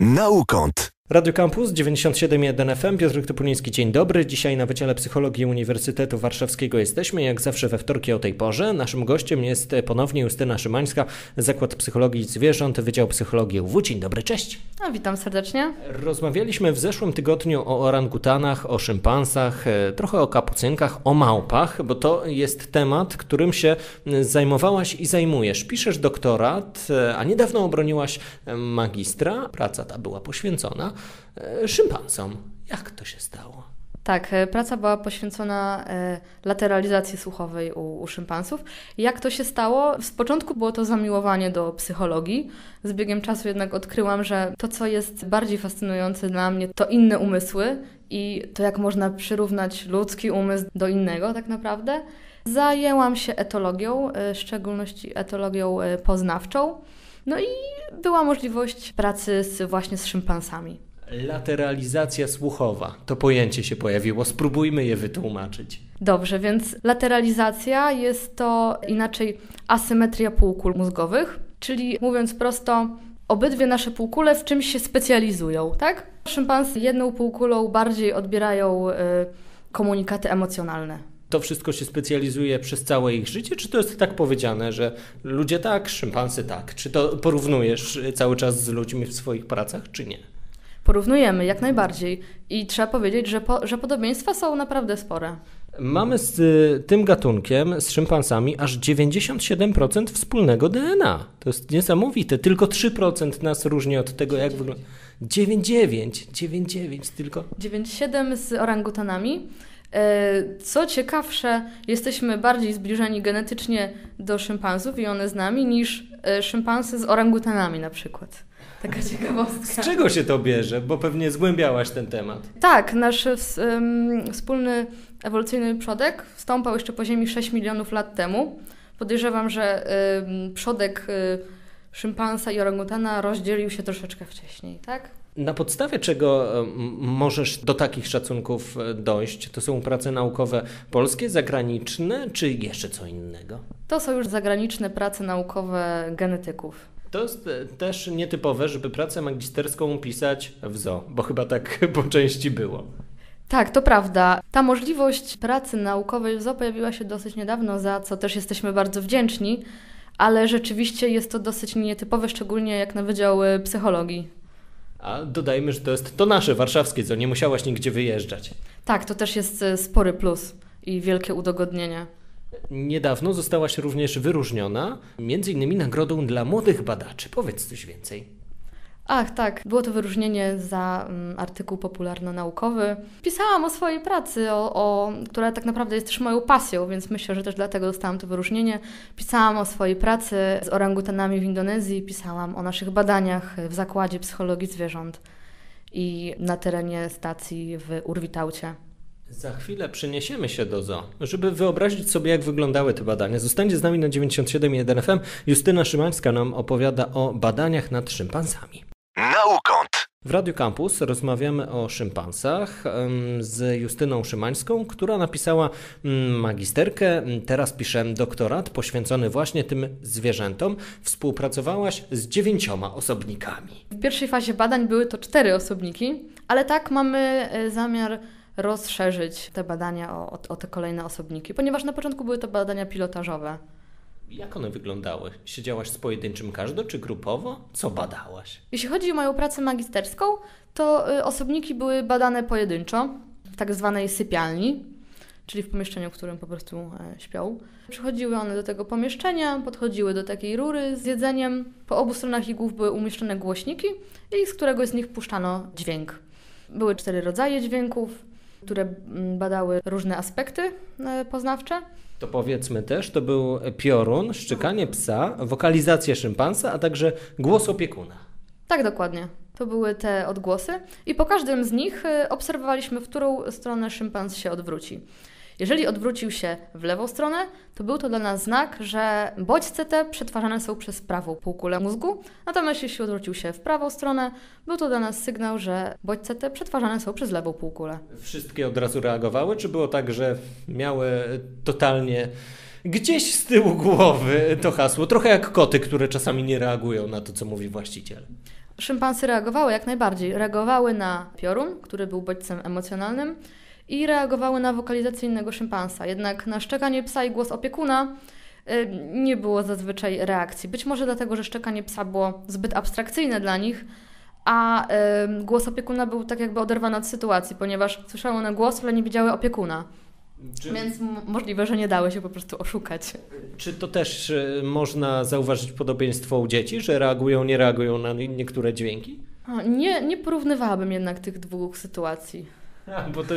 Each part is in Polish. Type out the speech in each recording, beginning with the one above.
Naukąt. Radio Campus 97.1 FM, Piotr Topuliński, dzień dobry. Dzisiaj na Wydziale Psychologii Uniwersytetu Warszawskiego jesteśmy, jak zawsze we wtorki o tej porze. Naszym gościem jest ponownie Justyna Szymańska, Zakład Psychologii Zwierząt, Wydział Psychologii UW. Dzień dobry, cześć. A, witam serdecznie. Rozmawialiśmy w zeszłym tygodniu o orangutanach, o szympansach, e, trochę o kapucynkach, o małpach, bo to jest temat, którym się zajmowałaś i zajmujesz. Piszesz doktorat, e, a niedawno obroniłaś magistra. Praca ta była poświęcona E, szympansom. Jak to się stało? Tak, e, praca była poświęcona e, lateralizacji słuchowej u, u, szympansów. Jak to się stało? Z początku było to zamiłowanie do psychologii. Z biegiem czasu jednak odkryłam, że to, co jest bardziej fascynujące dla mnie, to inne umysły i to, jak można przyrównać ludzki umysł do innego, tak naprawdę. Zajęłam się etologią, w szczególności etologią poznawczą. No i była możliwość pracy z, właśnie z szympansami. Lateralizacja słuchowa. To pojęcie się pojawiło. Spróbujmy je wytłumaczyć. Dobrze, więc lateralizacja jest to inaczej asymetria półkul mózgowych, czyli mówiąc prosto, obydwie nasze półkule w czymś się specjalizują, tak? Szympansy jedną półkulą bardziej odbierają y, komunikaty emocjonalne to wszystko się specjalizuje przez całe ich życie, czy to jest tak powiedziane, że ludzie tak, szympansy tak? Czy to porównujesz cały czas z ludźmi w swoich pracach, czy nie? Porównujemy, jak najbardziej. I trzeba powiedzieć, że, po, że podobieństwa są naprawdę spore. Mamy z y, tym gatunkiem, z szympansami, aż 97% wspólnego DNA. To jest niesamowite. Tylko 3% nas różni od tego, jak wygląda. 9,9, 9,9 tylko. 9,7 z orangutanami. E, co ciekawsze, jesteśmy bardziej zbliżeni genetycznie do szympansów i one z nami niż e, szympansy z orangutanami na przykład. Taka ciekawostka. Z czego się to bierze? Bo pewnie zgłębiałaś ten temat. Tak, nasz um, wspólny ewolucyjny przodek wstąpał jeszcze po Ziemi 6 milionów lat temu. Podejrzewam, że um, przodek um, szympansa i orangutana rozdzielił się troszeczkę wcześniej, tak? Na podstawie czego możesz do takich szacunków e, dojść? To są prace naukowe polskie, zagraniczne, czy jeszcze co innego? To są już zagraniczne prace naukowe genetyków. To jest e, też nietypowe, żeby pracę magisterską pisać w zoo, bo chyba tak po części było. Tak, to prawda. Ta możliwość pracy naukowej w zoo pojawiła się dosyć niedawno, za co też jesteśmy bardzo wdzięczni, ale rzeczywiście jest to dosyć nietypowe, szczególnie jak na Wydział e, Psychologii. A dodajmy, że to jest to nasze warszawskie co nie musiałaś nigdzie wyjeżdżać. Tak, to też jest e, spory plus i wielkie udogodnienie. Niedawno zostałaś również wyróżniona, między innymi nagrodą dla młodych badaczy. Powiedz coś więcej. Ach, tak. Było to wyróżnienie za um, artykuł popularno-naukowy. Pisałam o swojej pracy, o, o, która tak naprawdę jest też moją pasją, więc myślę, że też dlatego dostałam to wyróżnienie. Pisałam o swojej pracy z orangutanami w Indonezji, pisałam o naszych badaniach w Zakładzie Psychologii Zwierząt i na terenie stacji w Urwitaucie. Za chwilę przeniesiemy się do zoo, żeby wyobrazić sobie, jak wyglądały te badania. Zostańcie z nami na 97.1 FM. Justyna Szymańska nam opowiada o badaniach nad szympansami. Naukąt. W Radio Campus rozmawiamy o szympansach z Justyną Szymańską, która napisała mm, magisterkę, teraz piszę doktorat poświęcony właśnie tym zwierzętom. Współpracowałaś z dziewięcioma osobnikami. W pierwszej fazie badań były to cztery osobniki, ale tak mamy e, zamiar rozszerzyć te badania o, o, o te kolejne osobniki, ponieważ na początku były to badania pilotażowe. Jak one wyglądały? Siedziałaś z pojedynczym każdo, czy grupowo? Co badałaś? Jeśli chodzi o moją pracę magisterską, to y, osobniki były badane pojedynczo, w tak zwanej sypialni, czyli w pomieszczeniu, w którym po prostu e, śpią. Przychodziły one do tego pomieszczenia, podchodziły do takiej rury z jedzeniem. Po obu stronach igłów były umieszczone głośniki i z któregoś z nich puszczano dźwięk. Były cztery rodzaje dźwięków, które mm, badały różne aspekty e, poznawcze. To powiedzmy też, to był piorun, szczekanie psa, wokalizacja szympansa, a także głos opiekuna. Tak, dokładnie. To były te odgłosy i po każdym z nich e, obserwowaliśmy, w którą stronę szympans się odwróci. Jeżeli odwrócił się w lewą stronę, to był to dla nas znak, że bodźce te przetwarzane są przez prawą półkulę mózgu, natomiast jeśli odwrócił się w prawą stronę, był to dla nas sygnał, że bodźce te przetwarzane są przez lewą półkulę. Wszystkie od razu reagowały, czy było tak, że miały totalnie gdzieś z tyłu głowy to hasło, trochę jak koty, które czasami nie reagują na to, co mówi właściciel? Szympansy reagowały jak najbardziej. Reagowały na piorun, który był bodźcem emocjonalnym i reagowały na wokalizację innego szympansa. Jednak na szczekanie psa i głos opiekuna y, nie było zazwyczaj reakcji. Być może dlatego, że szczekanie psa było zbyt abstrakcyjne dla nich, a y, głos opiekuna był tak jakby oderwany od sytuacji, ponieważ słyszały one głos, ale nie widziały opiekuna. Czy... Więc możliwe, że nie dały się po prostu oszukać. Czy to też y, można zauważyć podobieństwo u dzieci, że reagują, nie reagują na niektóre dźwięki? nie, nie porównywałabym jednak tych dwóch sytuacji. Bo, to,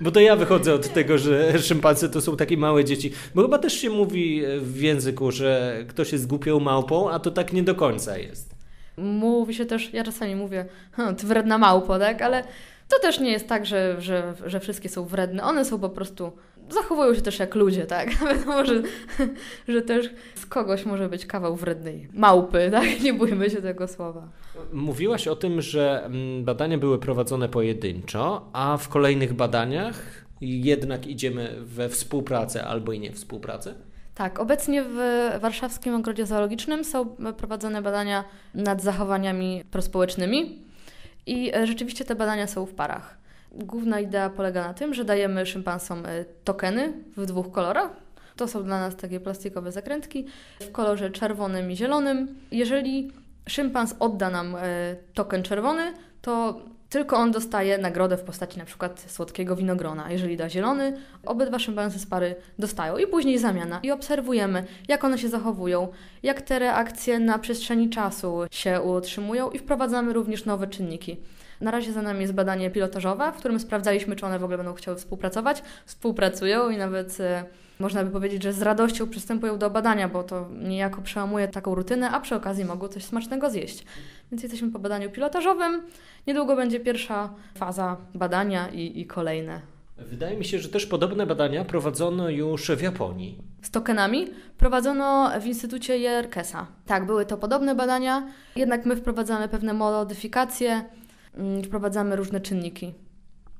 bo to ja wychodzę od tego, że szympansy to są takie małe dzieci. Bo chyba też się mówi w języku, że ktoś jest głupią małpą, a to tak nie do końca jest. Mówi się też, ja czasami mówię, hm, ty wredna małpo, tak? Ale to też nie jest tak, że, że, że wszystkie są wredne. One są po prostu zachowują się też jak ludzie, tak? Wiadomo, że, że też z kogoś może być kawał wrednej małpy, tak? Nie bójmy się tego słowa. Mówiłaś o tym, że mm, badania były prowadzone pojedynczo, a w kolejnych badaniach jednak idziemy we współpracę albo i nie współpracę? Tak, obecnie w Warszawskim Ogrodzie Zoologicznym są prowadzone badania nad zachowaniami prospołecznymi i e, rzeczywiście te badania są w parach. Główna idea polega na tym, że dajemy szympansom e, tokeny w dwóch kolorach. To są dla nas takie plastikowe zakrętki w kolorze czerwonym i zielonym. Jeżeli szympans odda nam e, token czerwony, to tylko on dostaje nagrodę w postaci na przykład słodkiego winogrona. Jeżeli da zielony, obydwa szympansy z pary dostają i później zamiana. I obserwujemy, jak one się zachowują, jak te reakcje na przestrzeni czasu się utrzymują i wprowadzamy również nowe czynniki. Na razie za nami jest badanie pilotażowe, w którym sprawdzaliśmy, czy one w ogóle będą chciały współpracować. Współpracują i nawet e, można by powiedzieć, że z radością przystępują do badania, bo to niejako przełamuje taką rutynę, a przy okazji mogą coś smacznego zjeść. Więc jesteśmy po badaniu pilotażowym. Niedługo będzie pierwsza faza badania i, i kolejne. Wydaje mi się, że też podobne badania prowadzono już w Japonii. Z tokenami prowadzono w Instytucie Jerkesa. Tak, były to podobne badania, jednak my wprowadzamy pewne modyfikacje, mm, wprowadzamy różne czynniki.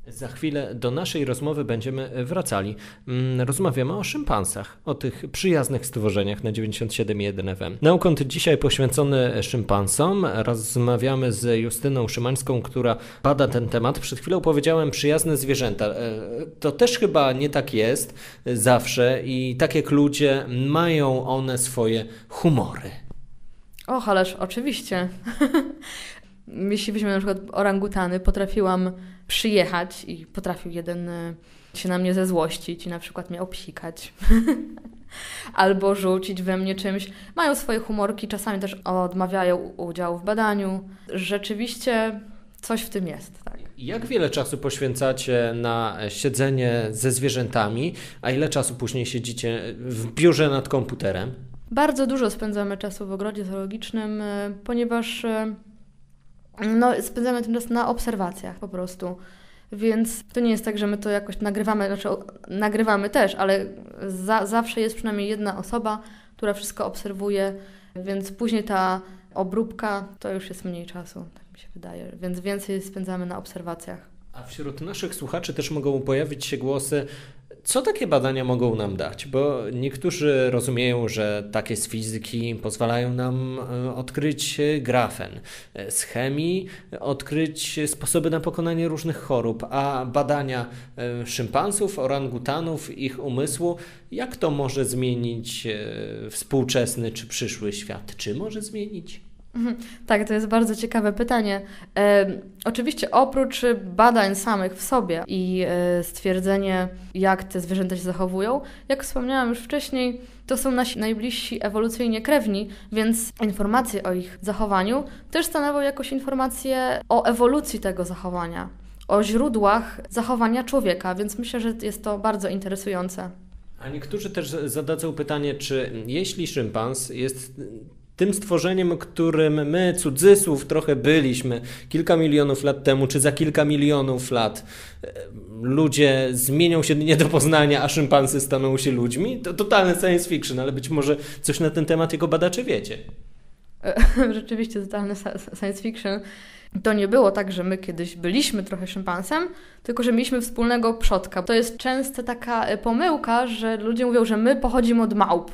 Za chwilę do naszej rozmowy będziemy wracali. Mm, rozmawiamy o szympansach, o tych przyjaznych stworzeniach na 97.1 FM. Naukąt dzisiaj poświęcony szympansom. Rozmawiamy z Justyną Szymańską, która bada ten temat. Przed chwilą powiedziałem przyjazne zwierzęta. E, to też chyba nie tak jest zawsze i tak jak ludzie, mają one swoje humory. Och, ależ oczywiście. Jeśli weźmiemy na przykład orangutany, potrafiłam przyjechać i potrafił jeden e, się na mnie zezłościć i na przykład mnie obsikać. Albo rzucić we mnie czymś. Mają swoje humorki, czasami też odmawiają udziału w badaniu. Rzeczywiście coś w tym jest. Tak. Jak wiele czasu poświęcacie na siedzenie ze zwierzętami, a ile czasu później siedzicie w biurze nad komputerem? Bardzo dużo spędzamy czasu w ogrodzie zoologicznym, e, ponieważ e, no, spędzamy ten czas na obserwacjach po prostu. Więc to nie jest tak, że my to jakoś nagrywamy, znaczy nagrywamy też, ale za, zawsze jest przynajmniej jedna osoba, która wszystko obserwuje, więc później ta obróbka to już jest mniej czasu, tak mi się wydaje, więc więcej spędzamy na obserwacjach. A wśród naszych słuchaczy też mogą pojawić się głosy, co takie badania mogą nam dać? Bo niektórzy rozumieją, że takie z fizyki pozwalają nam e, odkryć grafen, e, z chemii odkryć sposoby na pokonanie różnych chorób, a badania e, szympansów, orangutanów, ich umysłu, jak to może zmienić współczesny czy przyszły świat? Czy może zmienić? Tak, to jest bardzo ciekawe pytanie. E, oczywiście oprócz badań samych w sobie i e, stwierdzenie, jak te zwierzęta się zachowują, jak wspomniałam już wcześniej, to są nasi najbliżsi ewolucyjnie krewni, więc informacje o ich zachowaniu też stanowią jakąś informację o ewolucji tego zachowania, o źródłach zachowania człowieka, więc myślę, że jest to bardzo interesujące. A niektórzy też zadadzą pytanie, czy jeśli szympans jest tym stworzeniem, którym my, cudzysłów, trochę byliśmy kilka milionów lat temu, czy za kilka milionów lat, e, ludzie zmienią się nie do poznania, a szympansy staną się ludźmi, to totalny science fiction, ale być może coś na ten temat jego badacze wiecie. Rzeczywiście totalny science fiction. To nie było tak, że my kiedyś byliśmy trochę szympansem, tylko że mieliśmy wspólnego przodka. To jest często taka e, pomyłka, że ludzie mówią, że my pochodzimy od małp.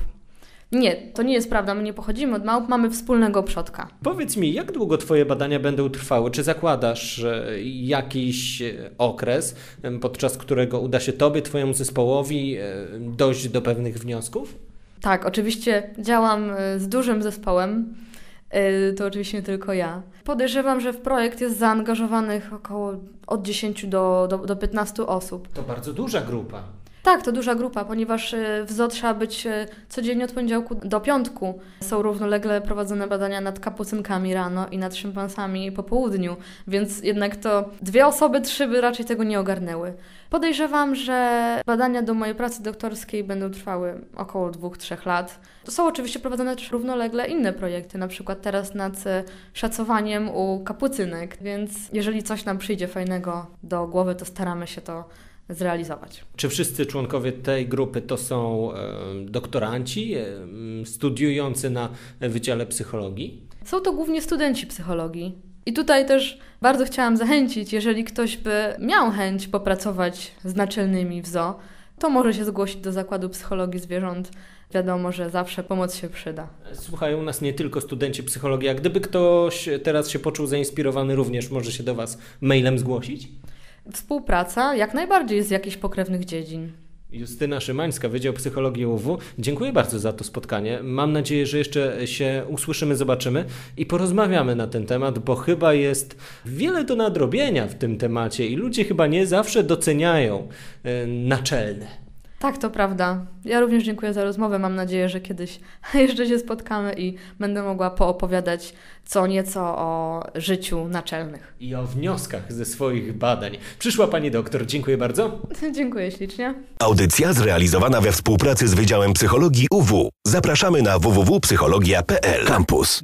Nie, to nie jest prawda. My nie pochodzimy od małp, mamy wspólnego przodka. Powiedz mi, jak długo Twoje badania będą trwały? Czy zakładasz e, jakiś e, okres, podczas którego uda się Tobie, Twojemu zespołowi e, dojść do pewnych wniosków? Tak, oczywiście działam z dużym zespołem. To oczywiście nie tylko ja. Podejrzewam, że w projekt jest zaangażowanych około od 10 do, do, do 15 osób. To bardzo duża grupa. Tak, to duża grupa, ponieważ y, w ZO trzeba być y, codziennie od poniedziałku do piątku. Są równolegle prowadzone badania nad kapucynkami rano i nad szympansami po południu, więc jednak to dwie osoby, trzy by raczej tego nie ogarnęły. Podejrzewam, że badania do mojej pracy doktorskiej będą trwały około dwóch, trzech lat. Są oczywiście prowadzone też równolegle inne projekty, na przykład teraz nad y, szacowaniem u kapucynek, więc jeżeli coś nam przyjdzie fajnego do głowy, to staramy się to zrealizować. Czy wszyscy członkowie tej grupy to są e, doktoranci e, studiujący na Wydziale Psychologii? Są to głównie studenci psychologii. I tutaj też bardzo chciałam zachęcić, jeżeli ktoś by miał chęć popracować z naczelnymi w zoo, to może się zgłosić do Zakładu Psychologii Zwierząt. Wiadomo, że zawsze pomoc się przyda. Słuchają nas nie tylko studenci psychologii, a gdyby ktoś teraz się poczuł zainspirowany, również może się do Was mailem zgłosić? Współpraca jak najbardziej z jakichś pokrewnych dziedzin. Justyna Szymańska, Wydział Psychologii UW. Dziękuję bardzo za to spotkanie. Mam nadzieję, że jeszcze się usłyszymy, zobaczymy i porozmawiamy na ten temat, bo chyba jest wiele do nadrobienia w tym temacie i ludzie chyba nie zawsze doceniają e, naczelne. Tak, to prawda. Ja również dziękuję za rozmowę. Mam nadzieję, że kiedyś jeszcze się spotkamy i będę mogła poopowiadać co nieco o życiu naczelnych. I o wnioskach ze swoich badań. Przyszła pani doktor, dziękuję bardzo. dziękuję ślicznie. Audycja zrealizowana we współpracy z Wydziałem Psychologii UW. Zapraszamy na www.psychologia.pl Campus.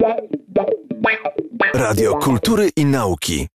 Radio Kultury i Nauki.